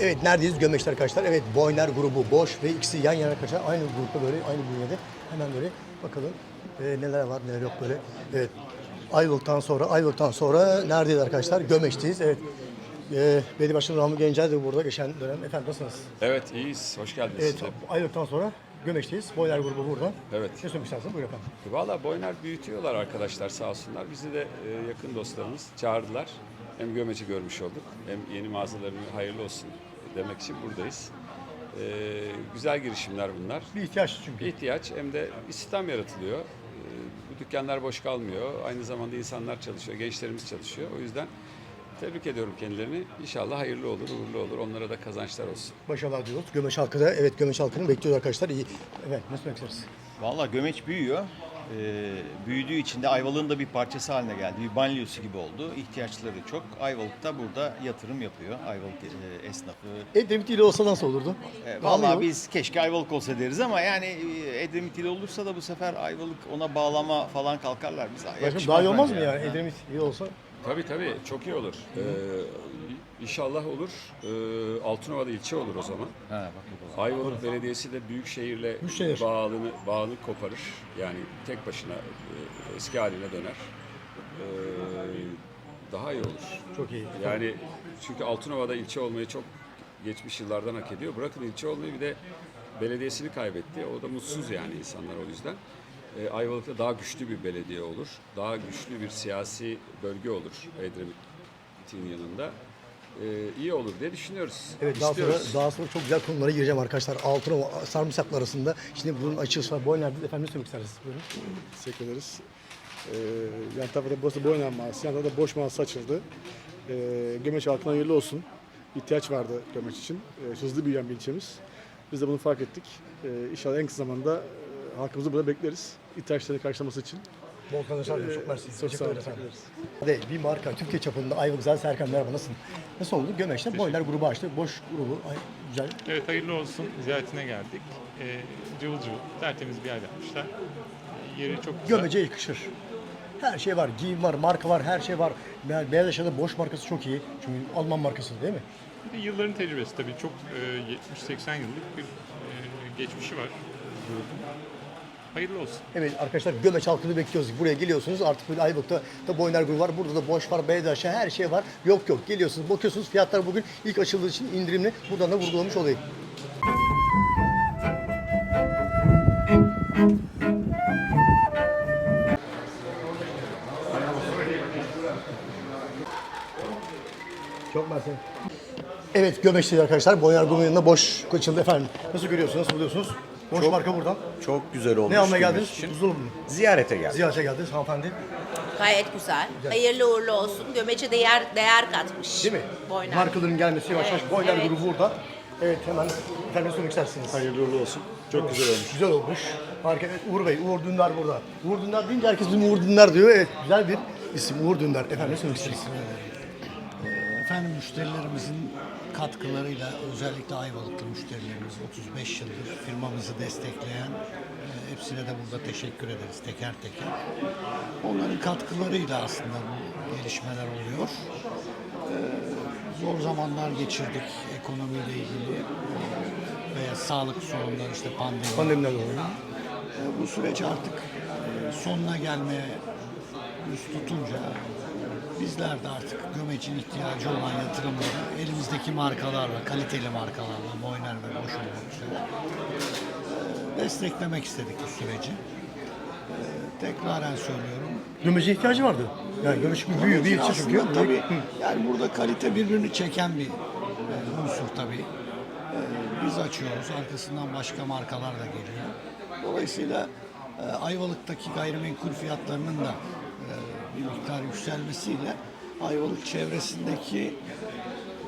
Evet neredeyiz? Gömeçler arkadaşlar. Evet Boyner grubu boş ve ikisi yan yana arkadaşlar. Aynı grupta böyle aynı bünyede. Hemen böyle bakalım e, neler var neler yok böyle. Evet Ayvalık'tan sonra Ayvalık'tan sonra neredeyiz arkadaşlar? Gömeç'teyiz. Evet. E, Belediye Başkanı Rahmi Gencer de burada geçen dönem. Efendim nasılsınız? Evet iyiyiz. Hoş geldiniz. Evet. Ayvalık'tan sonra Gömeç'teyiz. Boyner grubu burada. Evet. Ne söylemek istersin? Buyur efendim. Valla Boyner büyütüyorlar arkadaşlar sağ olsunlar. Bizi de e, yakın dostlarımız çağırdılar. Hem Gömeci görmüş olduk hem yeni mağazalarının hayırlı olsun demek için buradayız. E, güzel girişimler bunlar. Bir ihtiyaç çünkü. Bir ihtiyaç hem de istihdam yaratılıyor. E, bu dükkanlar boş kalmıyor. Aynı zamanda insanlar çalışıyor, gençlerimiz çalışıyor. O yüzden tebrik ediyorum kendilerini. İnşallah hayırlı olur, uğurlu olur. Onlara da kazançlar olsun. Başarılar diliyoruz. Gömeç halkı da evet Gömeç halkını bekliyoruz arkadaşlar. İyi. Evet nasıl isteriz? Valla gömeç büyüyor. Ee, büyüdüğü için de Ayvalık'ın da bir parçası haline geldi. Bir banliyosu gibi oldu. İhtiyaçları çok. Ayvalık da burada yatırım yapıyor. Ayvalık e, esnafı. Edremit ile olsa nasıl olurdu? E, Valla biz keşke Ayvalık olsa deriz ama yani e, Edremit ile olursa da bu sefer Ayvalık ona bağlama falan kalkarlar. Biz yakışmaz daha iyi olmaz mı yani? Edremit iyi olsa. Tabii tabii çok iyi olur. Ee, inşallah olur. Ee, Altınova'da ilçe olur o zaman. Ha, bak bu da. Ayvalık Belediyesi de Büyükşehir'le Büyükşehir. bağını, bağını koparır. Yani tek başına e, eski haline döner. Ee, daha iyi olur. Çok iyi. Yani çünkü Altınova'da ilçe olmayı çok geçmiş yıllardan hak ediyor. Bırakın ilçe olmayı bir de belediyesini kaybetti. O da mutsuz yani insanlar o yüzden. Ee, Ayvalık'ta daha güçlü bir belediye olur. Daha güçlü bir siyasi bölge olur Edremit'in yanında. Ee, iyi olur diye düşünüyoruz. Evet daha sonra, İstiyoruz. daha sonra çok güzel konulara gireceğim arkadaşlar. Altınova, Sarımsaklı arasında. Şimdi bunun açılışı var. Boyner'de efendim ne söylemek istersiniz? Buyurun. Teşekkür ederiz. Ee, yan tarafta burası Boynan Mahallesi, yan tarafta boş mahallesi açıldı. Ee, Gömeç halkına hayırlı olsun. İhtiyaç vardı Gömeç için. Ee, hızlı büyüyen bir ilçemiz. Biz de bunu fark ettik. Ee, inşallah en kısa zamanda e, halkımızı burada bekleriz. İhtiyaçlarını karşılaması için. Bol kazançlar diliyorum. Çok mersi. Çok Teşekkür sağ olun. De bir marka Türkiye çapında Ayvalık Zaten Serkan merhaba nasılsın? Nasıl oldu? Gömeç'te Boyner grubu açtı. Boş grubu. Ay, güzel. Evet hayırlı olsun. Ziyaretine geldik. Ee, cıvıl cıvıl, tertemiz bir yer yapmışlar. Ee, Yeri çok güzel. Gömece yakışır. Her şey var. Giyim var, marka var, her şey var. Be- Beyaz Eşya'da boş markası çok iyi. Çünkü Alman markası değil mi? Bir de yılların tecrübesi tabii çok e, 70-80 yıllık bir e, geçmişi var. Hayırlı olsun. Evet arkadaşlar Gömeç halkını bekliyoruz. Buraya geliyorsunuz artık böyle Ayvalık'ta da Boyner grubu var. Burada da boş var, beyaz aşağı her şey var. Yok yok geliyorsunuz bakıyorsunuz fiyatlar bugün ilk açıldığı için indirimli. Buradan da vurgulamış olayım. Çok mersi. Evet Gömeç'teyiz arkadaşlar. Boyner grubunun yanında boş açıldı efendim. Nasıl görüyorsunuz, nasıl buluyorsunuz? Boş marka buradan. Çok güzel olmuş. Ne almaya geldiniz? için. Buzdolabı mı? Ziyarete geldik. Ziyarete geldiniz hanımefendi. Gayet güzel. Hayırlı uğurlu olsun. Gömece değer değer katmış. Değil mi? Boyner. Markaların gelmesi yavaş yavaş. Evet, Boyner evet. grubu burada. Evet hemen efendim söylemek istersiniz? Hayırlı uğurlu olsun. Çok güzel olmuş. Güzel olmuş. Harika. Evet, Uğur Bey, Uğur Dündar burada. Uğur Dündar deyince herkes bizim Uğur Dündar diyor. Evet güzel bir isim Uğur Dündar. Efendim söylemek istersiniz? Efendim müşterilerimizin katkılarıyla özellikle Ayvalıklı müşterilerimiz 35 yıldır firmamızı destekleyen e, hepsine de burada teşekkür ederiz teker teker. Onların katkılarıyla aslında bu gelişmeler oluyor. E, Zor zamanlar geçirdik ekonomiyle ilgili veya sağlık sorunları işte pandemi. Pandemiden dolayı. E, Bu süreç artık e, sonuna gelmeye yüz tutunca bizler de artık gömecin ihtiyacı olan yatırımları elimizdeki markalarla, kaliteli markalarla, Moyner ve Boş olmak üzere desteklemek istedik bu süreci. E, Tekraren söylüyorum. Gömece ihtiyacı vardı. Yani gömeci bir büyüyor, bir ilçe Aslında çünkü. tabii Hı. yani burada kalite birbirini çeken bir e, unsur tabii. E, biz açıyoruz, arkasından başka markalar da geliyor. Dolayısıyla e, Ayvalık'taki gayrimenkul fiyatlarının da bir miktar yükselmesiyle Ayvalık çevresindeki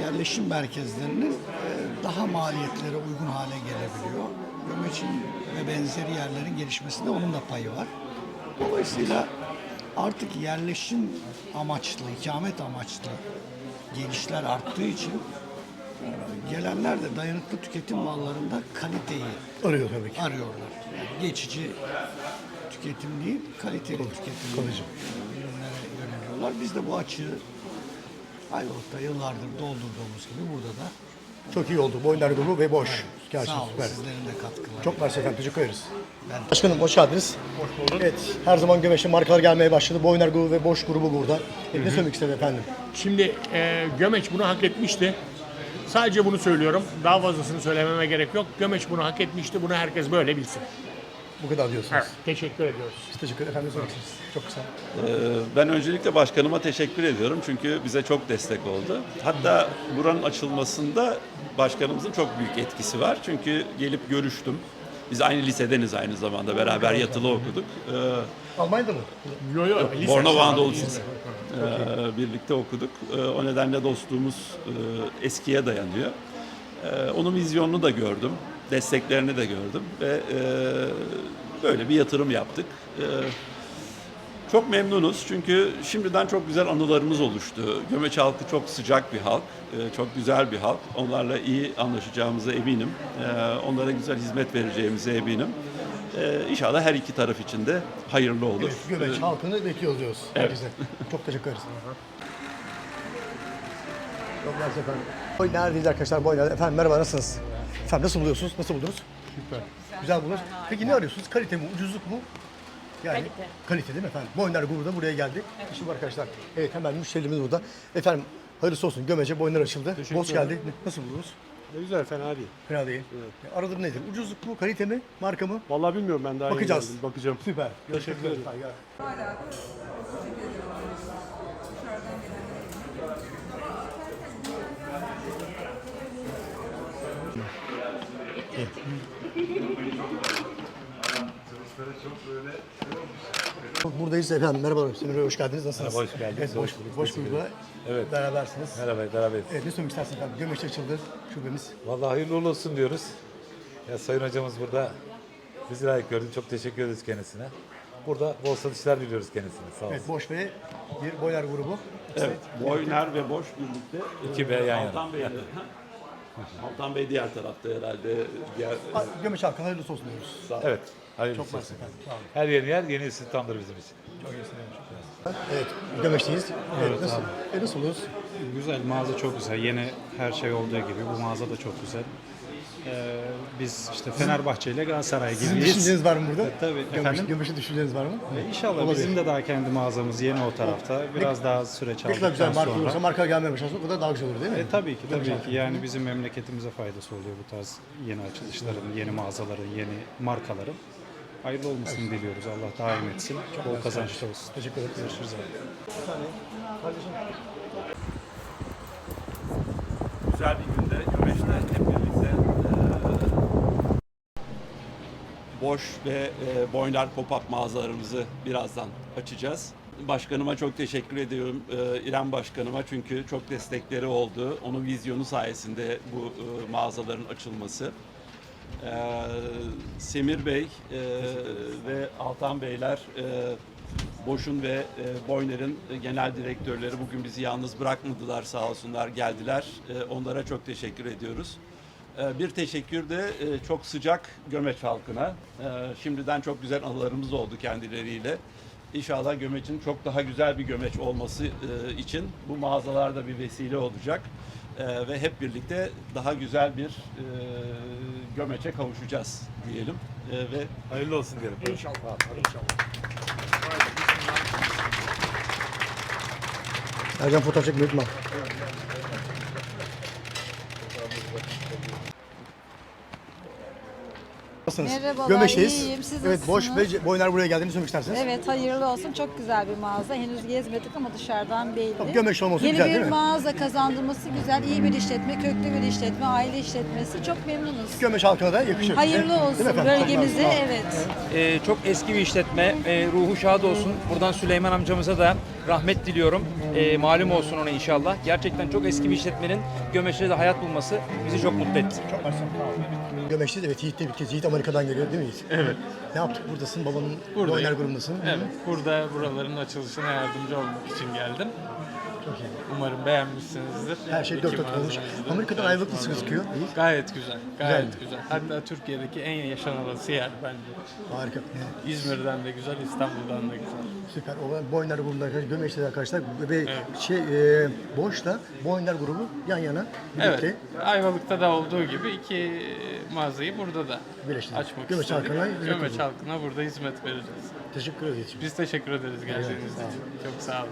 yerleşim merkezlerinin e, daha maliyetleri uygun hale gelebiliyor. Gömeç'in ve benzeri yerlerin gelişmesinde onun da payı var. Dolayısıyla artık yerleşim amaçlı, ikamet amaçlı gelişler arttığı için e, gelenler de dayanıklı tüketim mallarında kaliteyi Arıyor tabii ki. arıyorlar. Yani geçici tüketim değil, kaliteli tüketim kalıcı. Yöneliyorlar. Biz de bu açığı Ayvalık'ta yıllardır doldurduğumuz gibi burada da e, Çok iyi oldu. Boynar grubu ve boş. Gerçekten Sağ olun. süper. Sizlerin de katkıları. Çok mersi efendim. Teşekkür ederiz. Başkanım hoş geldiniz. Hoş bulduk. Evet. Her zaman Gömeş'te markalar gelmeye başladı. Boynar grubu ve boş grubu burada. Evet, ne söylemek istedi efendim? Şimdi e, Gömeç bunu hak etmişti. Sadece bunu söylüyorum. Daha fazlasını söylememe gerek yok. Gömeç bunu hak etmişti. Bunu herkes böyle bilsin. Bu kadar diyorsunuz. Evet, teşekkür ediyoruz. Biz teşekkür ederim. Efendim istersiniz? Çok kısa. Ee, Ben öncelikle başkanıma teşekkür ediyorum çünkü bize çok destek oldu. Hatta buranın açılmasında başkanımızın çok büyük etkisi var. Çünkü gelip görüştüm. Biz aynı lisedeniz aynı zamanda beraber yatılı okuduk. Ee, Almanya'da mı? Yo yo. lise Bornova. Anadolu Lisesi. Ee, birlikte okuduk. Ee, o nedenle dostluğumuz e, eskiye dayanıyor. Ee, onun vizyonunu da gördüm. Desteklerini de gördüm ve e, böyle bir yatırım yaptık. Ee, çok memnunuz çünkü şimdiden çok güzel anılarımız oluştu. Gömeç halkı çok sıcak bir halk, e, çok güzel bir halk. Onlarla iyi anlaşacağımıza eminim. Ee, Onlara güzel hizmet vereceğimize eminim. Ee, İnşallah her iki taraf için de hayırlı olur. Evet, Gömeç halkını bekliyoruz diyoruz. Herkese. Çok teşekkür ederiz. Çok efendim. Neredeyiz arkadaşlar? Boy nerede? Efendim merhaba nasılsınız? Efendim nasıl buluyorsunuz? Nasıl buldunuz? Süper. Güzel buldunuz. Peki ne arıyorsunuz? Kalite mi? Ucuzluk mu? Yani Kalite. Kalite değil mi efendim? Boynar grubu da buraya geldi. İşte bu arkadaşlar. Evet hemen müşterilerimiz burada. Efendim hayırlısı olsun. Gömece boynar açıldı. Boz geldi. Nasıl buldunuz? Ne güzel fena değil. Fena değil. Aradım nedir? Ucuzluk mu? Kalite mi? Marka mı? Vallahi bilmiyorum ben daha Bakacağız. Bakacağım. Süper. Görüşmek üzere. Saygılar. Buradayız efendim. Merhabalar. Semir Bey hoş geldiniz. Nasılsınız? Merhaba, hoş geldiniz. Evet, Hoş bulduk, teşekkür gruba Evet. berabersiniz. Merhaba, beraberiz. Evet, ne söylemek istersiniz efendim? Gömeç açıldı şubemiz. Vallahi hayırlı uğurlu olsun diyoruz. Ya Sayın hocamız burada bizi layık gördü. Çok teşekkür ederiz kendisine. Burada bol satışlar diliyoruz kendisine. Sağ olsun. Evet, boş ve bir boyar grubu. Evet, Boyner ve Boş birlikte. İki B yan yana. Altan Bey de. Altan Bey diğer tarafta herhalde. Diğer, Gömeç halkına hayırlısı olsun diyoruz. Evet. Hayırlı Çok olsun. mersi efendim. Sağ olun. Her yeni yer yeni istihdamdır bizim için. Evet, Gömeç'teyiz. Evet, nasıl? E, nasıl oluyoruz? Güzel, mağaza çok güzel. Yeni her şey olduğu gibi bu mağaza da çok güzel. Ee, biz işte Fenerbahçe ile Galatasaray Sizin gibiyiz. düşünceniz var mı burada? E, tabii, Gömeç, efendim? Gömeç'in düşünceniz var mı? İnşallah Olabilir. bizim de daha kendi mağazamız yeni o tarafta. Biraz daha süreç Ne kadar güzel aldıktan marka olursa marka gelmeye başlarsa o kadar daha güzel olur değil mi? E, tabii ki tabii ki. Yani bizim memleketimize faydası oluyor bu tarz yeni açılışların, yeni mağazaların, yeni markaların. Hayırlı olmasını diliyoruz. Allah daim etsin. Bol kazançlı olsun. Teşekkür ederim. Görüşürüz abi. güzel bir günde Gömeç'te hep birlikte e, boş ve e, boylar pop-up mağazalarımızı birazdan açacağız. Başkanıma çok teşekkür ediyorum. E, İrem Başkanıma çünkü çok destekleri oldu. Onun vizyonu sayesinde bu e, mağazaların açılması. E, Semir Bey e, ve Altan Beyler e, Boş'un ve e, Boyner'in genel direktörleri bugün bizi yalnız bırakmadılar sağ olsunlar geldiler. E, onlara çok teşekkür ediyoruz. E, bir teşekkür de e, çok sıcak Gömeç halkına. E, şimdiden çok güzel anılarımız oldu kendileriyle. İnşallah Gömeç'in çok daha güzel bir Gömeç olması e, için bu mağazalarda bir vesile olacak. E, ve hep birlikte daha güzel bir e, Gömeç'e kavuşacağız diyelim. Ve Hayırlı olsun diyelim. İnşallah. İnşallah. Ercan fotoğraf çekmeyi unutma. Nasılsınız? Merhabalar, Gömeç'teyiz. iyiyim. Siz Evet, boş nasılsınız? ve boynar buraya geldiğini söylemek istersiniz. Evet hayırlı olsun. Çok güzel bir mağaza. Henüz gezmedik ama dışarıdan belli. Tabii gömeç olması Yeni güzel, bir değil mi? mağaza kazandırması güzel. İyi bir işletme, köklü bir işletme, aile işletmesi. Çok memnunuz. Gömeç halkına da yakışır. Hayırlı olsun bölgemize. Evet. Ee, çok eski bir işletme. Ee, ruhu şad olsun. Buradan Süleyman amcamıza da rahmet diliyorum. Ee, malum olsun ona inşallah. Gerçekten çok eski bir işletmenin Gömeç'te de hayat bulması bizi çok mutlu etti. Çok mersi. Gömeç'teyiz. Evet, Yiğit de bir kez. Yiğit Amerika'dan geliyor değil mi Yiğit? Evet. Ne yaptık? Buradasın, babanın Buradayım. boynar grubundasın. Evet, burada buraların açılışına yardımcı olmak için geldim. Çok iyi. Umarım beğenmişsinizdir. Her şey dört dört olmuş. Amerika'dan Ayvalık nasıl gözüküyor? İyi. Gayet güzel, Güzel gayet mi? güzel. Hatta Türkiye'deki en yaşanılası yer bence. Harika. Evet. İzmir'den de güzel, İstanbul'dan da güzel. Süper. O Boyner grubunda Gömeç'te arkadaşlar ve Evet. şey e, Boş'la Boyner grubu yan yana birlikte Evet, Ayvalık'ta da olduğu gibi iki mağazayı burada da Birleştirdik. açmak Gömeç istedik. halkına Gömeç halkına burada hizmet vereceğiz. teşekkür ederiz. Biz teşekkür ederiz geldiğiniz için. Çok sağ olun.